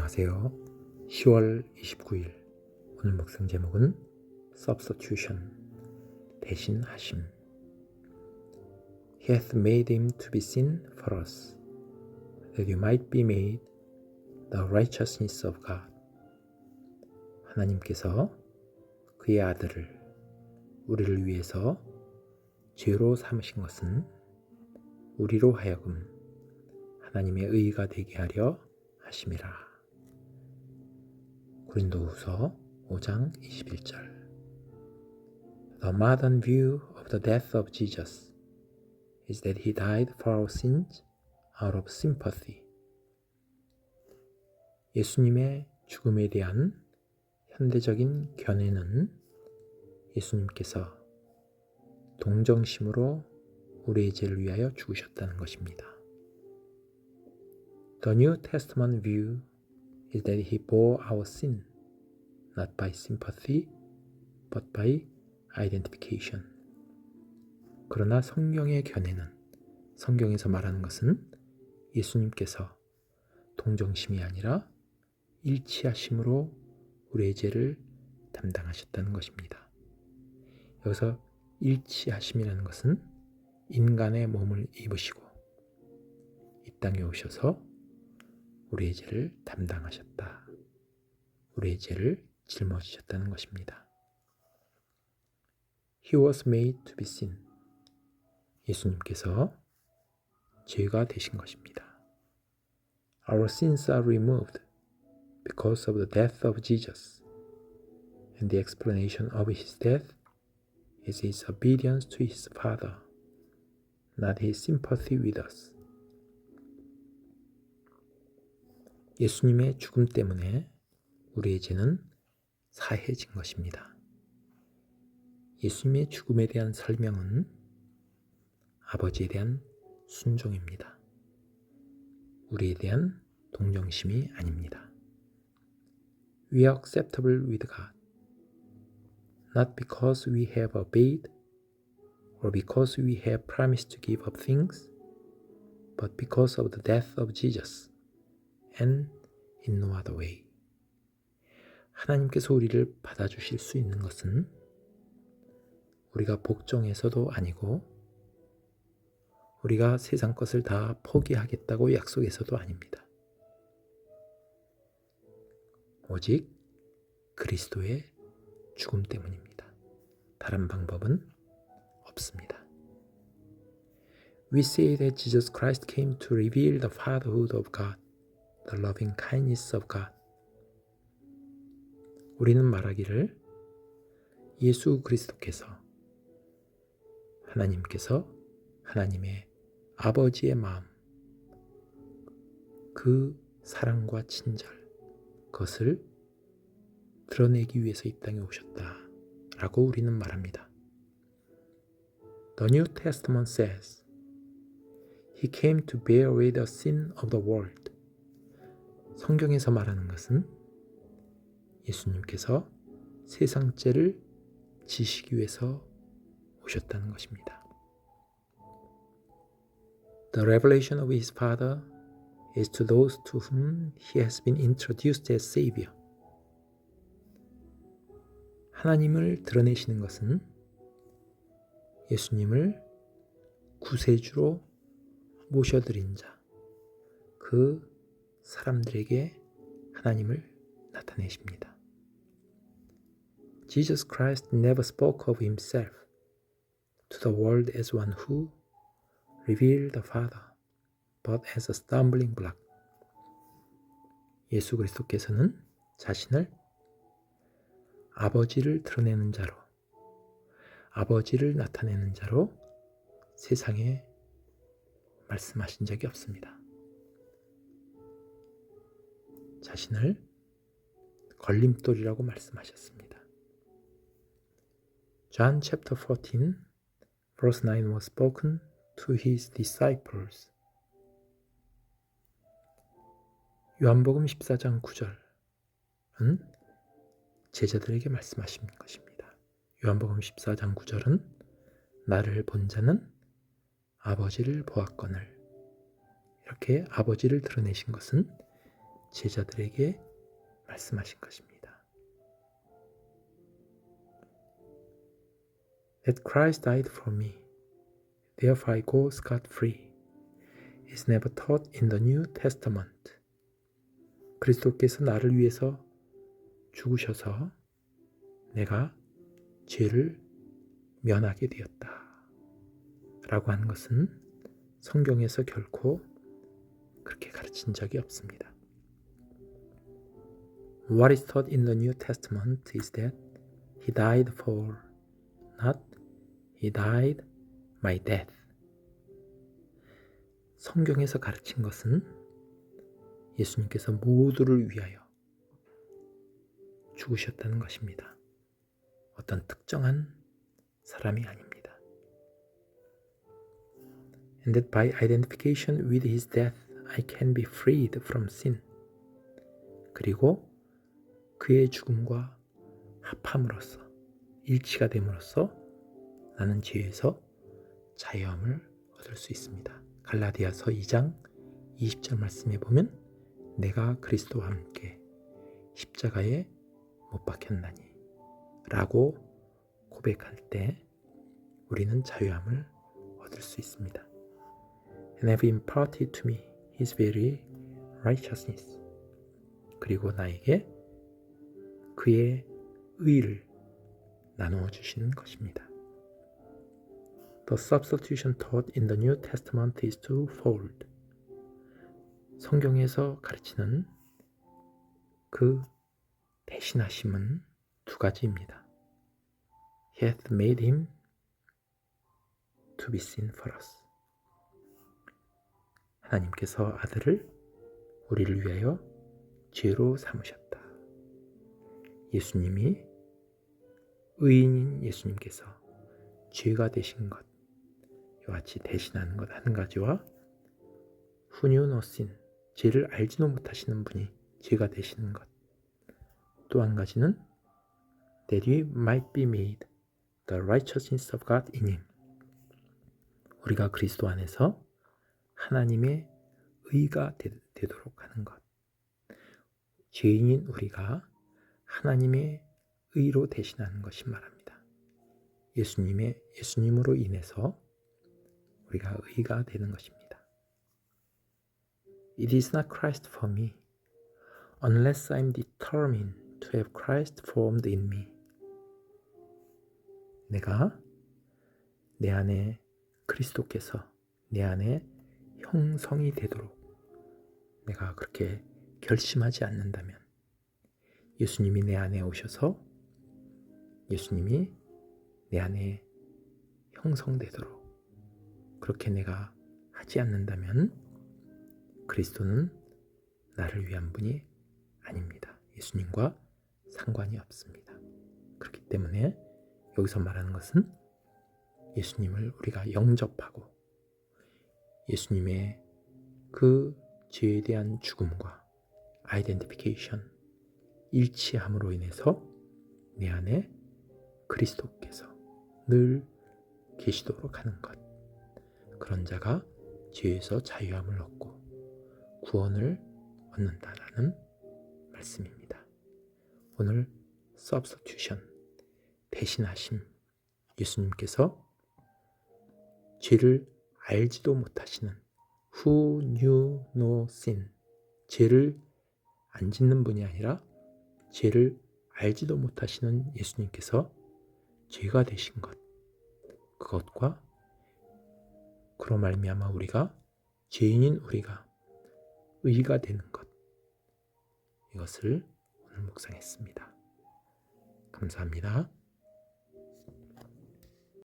안녕하세요. 10월 29일 오늘 묵상 제목은 substitution 대신하심. He hath made him to be sin for us, that you might be made the righteousness of God. 하나님께서 그의 아들을 우리를 위해서 죄로 삼으신 것은 우리로 하여금 하나님의 의가 되게 하려 하심이라. 고린도후서 5장 21절. The modern view of the death of Jesus is that he died for our sins out of sympathy. 예수님의 죽음에 대한 현대적인 견해는 예수님께서 동정심으로 우리의 죄를 위하여 죽으셨다는 것입니다. The New Testament view is that he bore our sin, not by sympathy, but by identification. 그러나 성경의 견해는 성경에서 말하는 것은 예수님께서 동정심이 아니라 일치하심으로 우리의 죄를 담당하셨다는 것입니다. 여기서 일치하심이라는 것은 인간의 몸을 입으시고 이 땅에 오셔서 우리의 죄를 담당하셨다. 우리의 죄를 짊어지셨다는 것입니다. He was made to be sin. 예수님께서 죄가 되신 것입니다. Our sins are removed because of the death of Jesus. And the explanation of his death is his obedience to his Father, not his sympathy with us. 예수님의 죽음 때문에 우리의 죄는 사해진 것입니다. 예수님의 죽음에 대한 설명은 아버지에 대한 순종입니다. 우리에 대한 동정심이 아닙니다. We are acceptable with God, not because we have obeyed or because we have promised to give up things, but because of the death of Jesus. And in no other way. 하나님께서 우리를 받아주실 수 있는 것은 우리가 복종해서도 아니고 우리가 세상 것을 다 포기하겠다고 약속해서도 아닙니다. 오직 그리스도의 죽음 때문입니다. 다른 방법은 없습니다. We say that Jesus Christ came to reveal the fatherhood of God. The loving kindness of God. 우리는 말하기를 예수 그리스도께서 하나님께서 하나님의 아버지의 마음 그 사랑과 친절 그것을 드러내기 위해서 이 땅에 오셨다 라고 우리는 말합니다. The New Testament says He came to bear away the sin of the world 성경에서 말하는 것은 예수님께서 세상죄를 지시기 위해서 오셨다는 것입니다. The revelation of his Father is to those to whom he has been introduced as Savior. 하나님을 드러내시는 것은 예수님을 구세주로 모셔드린 자, 그 사람들에게 하나님을 나타내십니다. Jesus Christ never spoke of himself to the world as one who revealed the Father, but as a stumbling block. 예수 그리스도께서는 자신을 아버지를 드러내는 자로, 아버지를 나타내는 자로 세상에 말씀하신 적이 없습니다. 자신을 걸림돌이라고 말씀하셨습니다. John chapter 14 verse 9 was spoken to his disciples. 요한복음 14장 9절은 제자들에게 말씀하신 것입니다. 요한복음 14장 9절은 나를 본 자는 아버지를 보았거늘 이렇게 아버지를 드러내신 것은 제자들에게 말씀하신 것입니다. That Christ died for me, therefore I go scot free, is never taught in the New Testament. 그리스도께서 나를 위해서 죽으셔서 내가 죄를 면하게 되었다. 라고 하는 것은 성경에서 결코 그렇게 가르친 적이 없습니다. What is taught in the New Testament is that he died for not he died my death. 성경에서 가르친 것은 예수님께서 모두를 위하여 죽으셨다는 것입니다. 어떤 특정한 사람이 아닙니다. And that by identification with his death I can be freed from sin. 그리고 그의 죽음과 합함으로써 일치가 됨으로써 나는 죄에서 자유함을 얻을 수 있습니다. 갈라디아서 2장 20절 말씀에 보면 내가 그리스도와 함께 십자가에 못 박혔나니 라고 고백할 때 우리는 자유함을 얻을 수 있습니다. And have imparted to me his very righteousness. 그리고 나에게 그의 의를 나누어 주시는 것입니다. The substitution taught in the New Testament is twofold. 성경에서 가르치는 그 대신하심은 두 가지입니다. He hath made him to be sin for us. 하나님께서 아들을 우리를 위하여 죄로 삼으셨다. 예수님이 의인인 예수님께서 죄가 되신 것, 이와 같이 대신하는 것 한 가지와 후뉴노신, 죄를 알지도 못하시는 분이 죄가 되시는 것. 또 한 가지는 that we might be made the righteousness of God in him. 우리가 그리스도 안에서 하나님의 의가 되, 도록 하는 것. 죄인인 우리가 하나님의 의로 대신하는 것이 말합니다. 예수님의 예수님으로 인해서 우리가 의가 되는 것입니다. It is not Christ for me unless I'm determined to have Christ formed in me. 내가 내 안에 그리스도께서 내 안에 형성이 되도록 내가 그렇게 결심하지 않는다면 예수님이 내 안에 오셔서 예수님이 내 안에 형성되도록 그렇게 내가 하지 않는다면 그리스도는 나를 위한 분이 아닙니다. 예수님과 상관이 없습니다. 그렇기 때문에 여기서 말하는 것은 예수님을 우리가 영접하고 예수님의 그 죄에 대한 죽음과 아이덴티피케이션 일치함으로 인해서 내 안에 그리스도께서 늘 계시도록 하는 것. 그런 자가 죄에서 자유함을 얻고 구원을 얻는다라는 말씀입니다. 오늘 substitution 대신하심 예수님께서 죄를 알지도 못하시는 who knew no sin 죄를 안 짓는 분이 아니라 죄를 알지도 못하시는 예수님께서 죄가 되신 것 그것과 그로 말미암아 우리가 죄인인 우리가 의가 되는 것 이것을 오늘 묵상했습니다. 감사합니다.